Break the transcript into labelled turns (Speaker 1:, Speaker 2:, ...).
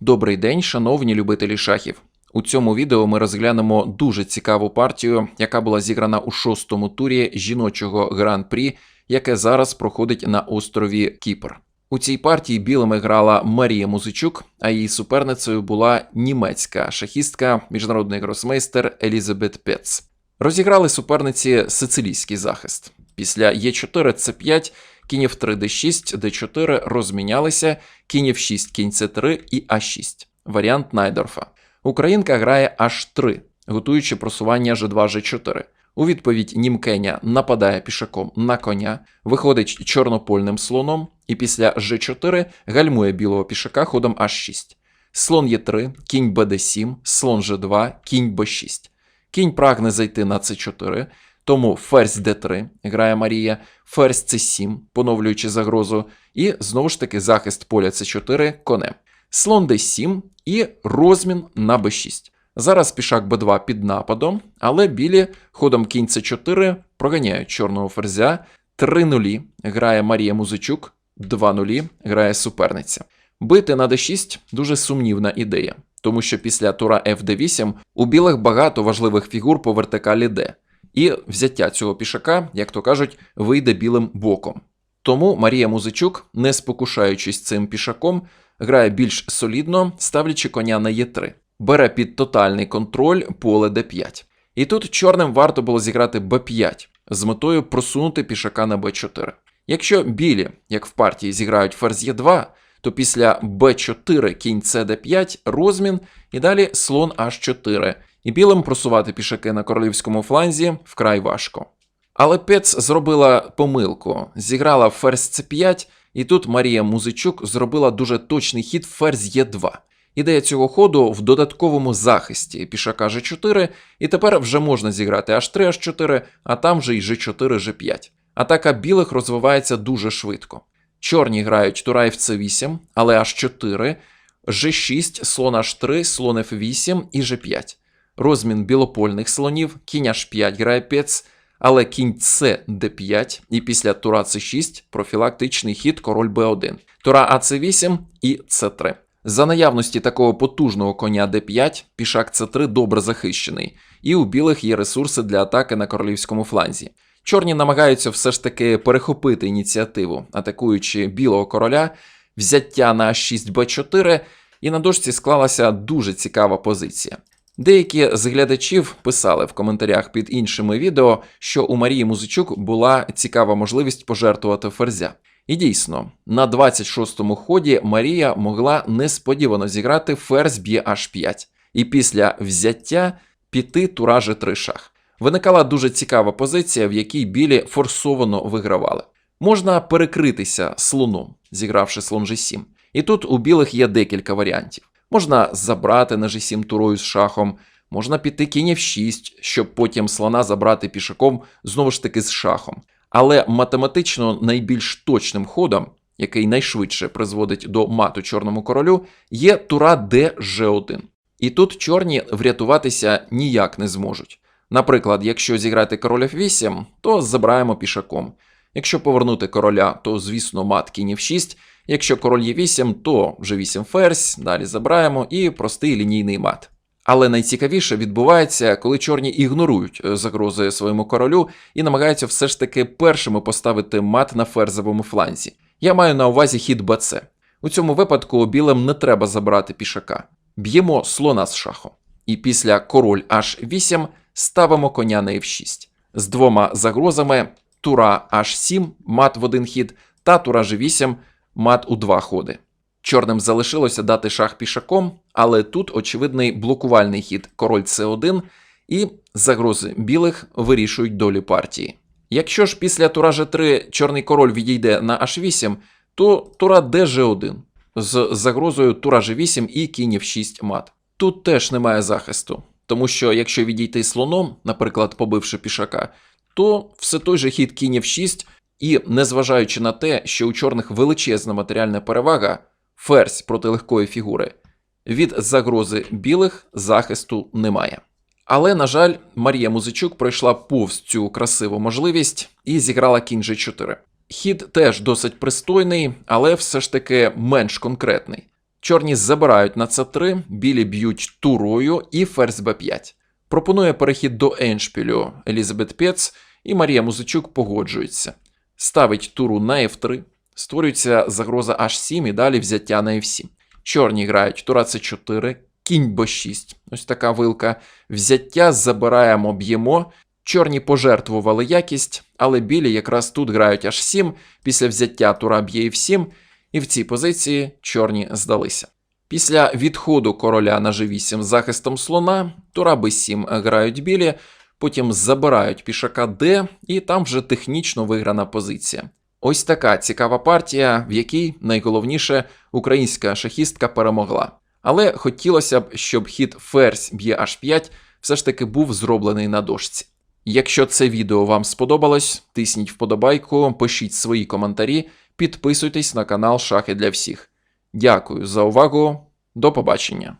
Speaker 1: Добрий день, шановні любителі шахів. У цьому відео ми розглянемо дуже цікаву партію, яка була зіграна у шостому турі жіночого гран-прі, яке зараз проходить на острові Кіпр. У цій партії білими грала Марія Музичук, а її суперницею була німецька шахістка, міжнародний гросмейстер Елізабет Пец. Розіграли суперниці сицилійський захист. Після Е4 С5, кінь F3 Д6, Д4 розмінялися, кінь F6, кінь С3 і А6. Варіант Найдорфа. Українка грає H3, готуючи просування G2 G4. У відповідь Німкеня нападає пішаком на коня, виходить чорнопольним слоном і після G4 гальмує білого пішака ходом H6. Слон Е3, кінь БД7, слон G2, кінь Б6. Кінь прагне зайти на С4, тому ферзь Д3 грає Марія, ферзь С7, поновлюючи загрозу, і знову ж таки захист поля С4 конем. Слон Д7 і розмін на Б6. Зараз пішак Б2 під нападом, але білі ходом кінь С4 проганяють чорного ферзя. 3 нулі грає Марія Музичук, 2 нулі грає суперниця. Бити на d6 дуже сумнівна ідея, тому що після тура FD8 у білих багато важливих фігур по вертикалі D, і взяття цього пішака, як то кажуть, вийде білим боком. Тому Марія Музичук, не спокушаючись цим пішаком, грає більш солідно, ставлячи коня на Е3, бере під тотальний контроль поле d5. І тут чорним варто було зіграти b5 з метою просунути пішака на b4. Якщо білі, як в партії, зіграють ферзь Е2, то після b4 кінь cd5 розмін і далі слон h4, і білим просувати пішаки на королівському фланзі вкрай важко. Але Пец зробила помилку, зіграла ферзь c5, і тут Марія Музичук зробила дуже точний хід ферзь Е2. Ідея цього ходу в додатковому захисті пішака G4, і тепер вже можна зіграти H3, H4, а там же й G4, G5. Атака білих розвивається дуже швидко. Чорні грають тура F8, але H4, G6, слон H3, слон F8 і G5. Розмін білопольних слонів, кінь H5 грає пец, але кінь С d5 і після тура С6 профілактичний хід король Б1, тура АЦ8 і С3. За наявності такого потужного коня d5, пішак С3 добре захищений, і у білих є ресурси для атаки на королівському фланзі. Чорні намагаються все ж таки перехопити ініціативу, атакуючи білого короля, взяття на 6Б4, і на дошці склалася дуже цікава позиція. Деякі з глядачів писали в коментарях під іншими відео, що у Марії Музичук була цікава можливість пожертвувати ферзя. І дійсно, на 26-му ході Марія могла несподівано зіграти ферзь б'є H5, і після взяття піти тура G3 шах. Виникала дуже цікава позиція, в якій білі форсовано вигравали. Можна перекритися слоном, зігравши слон G7. І тут у білих є декілька варіантів. Можна забрати на G7 турою з шахом, можна піти кінь F6, щоб потім слона забрати пішаком знову ж таки з шахом. Але математично найбільш точним ходом, який найшвидше призводить до мату чорному королю, є тура DG1. І тут чорні врятуватися ніяк не зможуть. Наприклад, якщо зіграти король F8, то забираємо пішаком. Якщо повернути короля, то звісно мат кінь F6. Якщо король Е8, то вже 8 ферзь, далі забираємо і простий лінійний мат. Але найцікавіше відбувається, коли чорні ігнорують е, загрози своєму королю і намагаються все ж таки першими поставити мат на ферзовому фланзі. Я маю на увазі хід БЦ. У цьому випадку білим не треба забрати пішака. Б'ємо слона з шахом. І після король H8 ставимо коня на F6 з двома загрозами тура H7, мат в один хід, та тура G8, мат у два ходи. Чорним залишилося дати шах пішаком, але тут очевидний блокувальний хід король С1 і загрози білих вирішують долю партії. Якщо ж після тура G3 чорний король відійде на H8, то тура DG1 з загрозою тура G8 і кінь F6 мат. Тут теж немає захисту, тому що якщо відійти слоном, наприклад, побивши пішака, то все той же хід кінь F6, і незважаючи на те, що у чорних величезна матеріальна перевага, ферзь проти легкої фігури, від загрози білих захисту немає. Але, на жаль, Марія Музичук пройшла повз цю красиву можливість і зіграла кінь G4. Хід теж досить пристойний, але все ж таки менш конкретний. Чорні забирають на С3, білі б'ють турою і ферзь Б5. Пропонує перехід до еншпілю Елізабет Пец, і Марія Музичук погоджується. Ставить туру на F3, створюється загроза H7 і далі взяття на F7. Чорні грають тура С4, кінь Б6, ось така вилка. Взяття забираємо, б'ємо. Чорні пожертвували якість, але білі якраз тут грають H7, після взяття тура б'є F7, і в цій позиції чорні здалися. Після відходу короля на G8 з захистом слона, тура b7 грають білі, потім забирають пішака D, і там вже технічно виграна позиція. Ось така цікава партія, в якій найголовніше українська шахістка перемогла. Але хотілося б, щоб хід ферзь б'є H5 все ж таки був зроблений на дошці. Якщо це відео вам сподобалось, тисніть вподобайку, пишіть свої коментарі, підписуйтесь на канал Шахи для всіх. Дякую за увагу. До побачення.